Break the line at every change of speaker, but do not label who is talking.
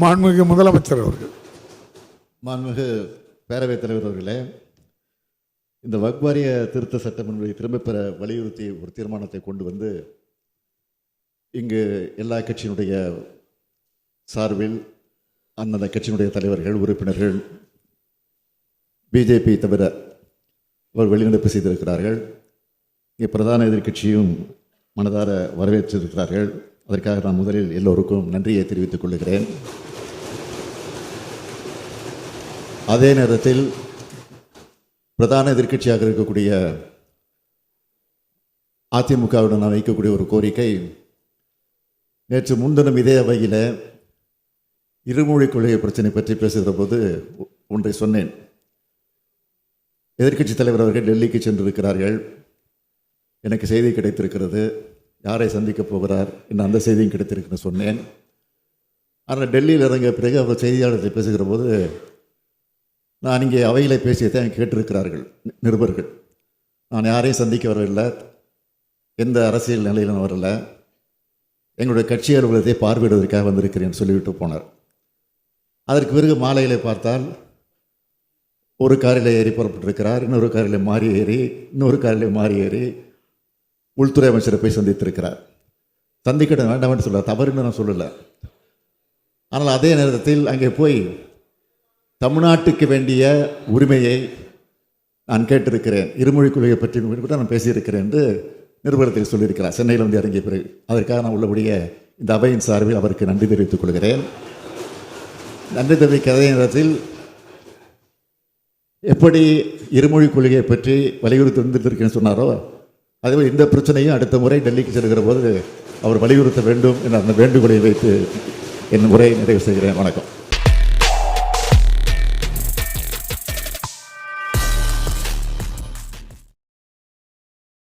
மாண்புமிகு முதலமைச்சர் அவர்கள்.
மாண்புமிகு பேரவைத் தலைவர் அவர்களே இந்த வக்வாரிய திருத்த சட்டம் என்பதை திரும்பப்பெற வலியுறுத்தி ஒரு தீர்மானத்தை கொண்டு வந்து இங்கு எல்லா கட்சியினுடைய சார்பில் அந்தந்த கட்சியினுடைய தலைவர்கள் உறுப்பினர்கள் பிஜேபி தவிர அவர் வெளிநடப்பு செய்திருக்கிறார்கள். இங்கே பிரதான எதிர்க்கட்சியும் மனதார வரவேற்றிருக்கிறார்கள். அதற்காக நான் முதலில் எல்லோருக்கும் நன்றியை தெரிவித்துக் கொள்கிறேன். அதே நேரத்தில் பிரதான எதிர்க்கட்சியாக இருக்கக்கூடிய அதிமுகவுடன் நான் வைக்கக்கூடிய ஒரு கோரிக்கை நேற்று முன்தினம் இதே அவையில் இருமொழி கொள்கை பிரச்சனை பற்றி பேசுகிற போது ஒன்றை சொன்னேன். எதிர்க்கட்சி தலைவர் அவர்கள் டெல்லிக்கு சென்றிருக்கிறார்கள். எனக்கு செய்தி கிடைத்திருக்கிறது. யாரை சந்திக்கப் போகிறார் என்று அந்த செய்தியும் கிடைத்திருக்குன்னு சொன்னேன். ஆனால் டெல்லியில் இறங்கிய பிறகு அவர் செய்தியாளர்களை பேசுகிற போது நான் இங்கே அவையில் பேசியதை கேட்டிருக்கிறார்கள் நி- நிருபர்கள். நான் யாரையும் சந்திக்க வரவில்லை. எந்த அரசியல் நிலையிலும் நான் வரல எங்களுடைய கட்சி அலுவலகத்தை பார்வையிடுவதற்காக வந்திருக்கிறேன் சொல்லிவிட்டு போனார். அதற்கு பிறகு மாலையிலே பார்த்தால் ஒரு காரில் ஏறி புறப்பட்டிருக்கிறார் இன்னொரு காரில் மாறி ஏறி இன்னொரு காரில் மாறி ஏறி உள்துறை அமைச்சரை போய் சந்தித்திருக்கிறார். சந்திக்கிட வேண்டாம்னு சொல்ல தவறுன்னு நான் சொல்லலை. ஆனால் அதே நேரத்தில் அங்கே போய் தமிழ்நாட்டுக்கு வேண்டிய உரிமையை நான் கேட்டிருக்கிறேன். இருமொழி கொள்கையை பற்றி கூட நான் பேசியிருக்கிறேன் என்று நிறுவனத்தில் சொல்லியிருக்கிறார். சென்னையில் வந்து இறங்கிய பிறகு. அதற்காக நான் உள்ளபடிய இந்த அவையின் சார்பில் அவருக்கு நன்றி தெரிவித்துக் கொள்கிறேன். நன்றி தெரிவிக்க அதே நேரத்தில் எப்படி இருமொழி கொள்கையை பற்றி வலியுறுத்தி வந்திருக்கேன்னு சொன்னாரோ அதேபோல் இந்த பிரச்சனையும் அடுத்த முறை டெல்லிக்கு செல்கிற போது அவர் வலியுறுத்த வேண்டும் என்ற அந்த வேண்டுகோளை வைத்து என் உரையை நிறைவு செய்கிறேன். வணக்கம்.